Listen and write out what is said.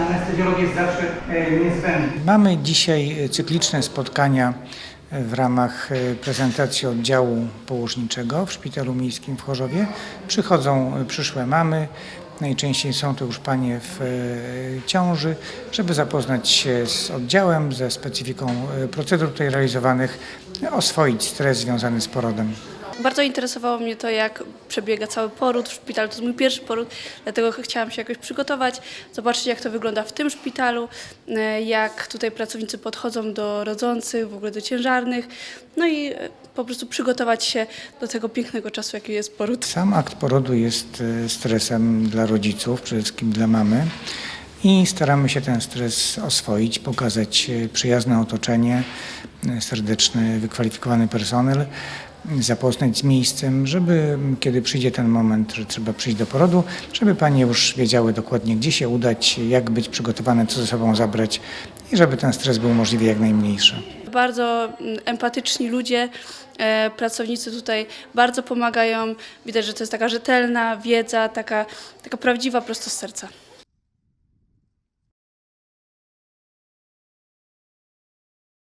anestezjolog jest zawsze e, niezbędny. Mamy dzisiaj cykliczne spotkania w ramach e, prezentacji oddziału położniczego w Szpitalu Miejskim w Chorzowie. Przychodzą e, przyszłe mamy, najczęściej są to już panie w e, ciąży, żeby zapoznać się z oddziałem, ze specyfiką e, procedur tutaj realizowanych, oswoić stres związany z porodem. Bardzo interesowało mnie to, jak przebiega cały poród w szpitalu. To jest mój pierwszy poród, dlatego chciałam się jakoś przygotować, zobaczyć, jak to wygląda w tym szpitalu, e, jak tutaj pracownicy podchodzą do rodzących, w ogóle do ciężarnych, no i e, po prostu przygotować się do tego pięknego czasu, jaki jest poród. Sam akt porodu jest e, stresem dla rodziców, przede wszystkim dla mamy. I staramy się ten stres oswoić, pokazać e, przyjazne otoczenie, e, serdeczny, wykwalifikowany personel, zapoznać z miejscem, żeby kiedy przyjdzie ten moment, że trzeba przyjść do porodu, żeby panie już wiedziały dokładnie, gdzie się udać, jak być przygotowane, co ze sobą zabrać i żeby ten stres był możliwie jak najmniejszy. Bardzo empatyczni ludzie, e, pracownicy tutaj bardzo pomagają. Widać, że to jest taka rzetelna wiedza, taka, taka prawdziwa prosto z serca.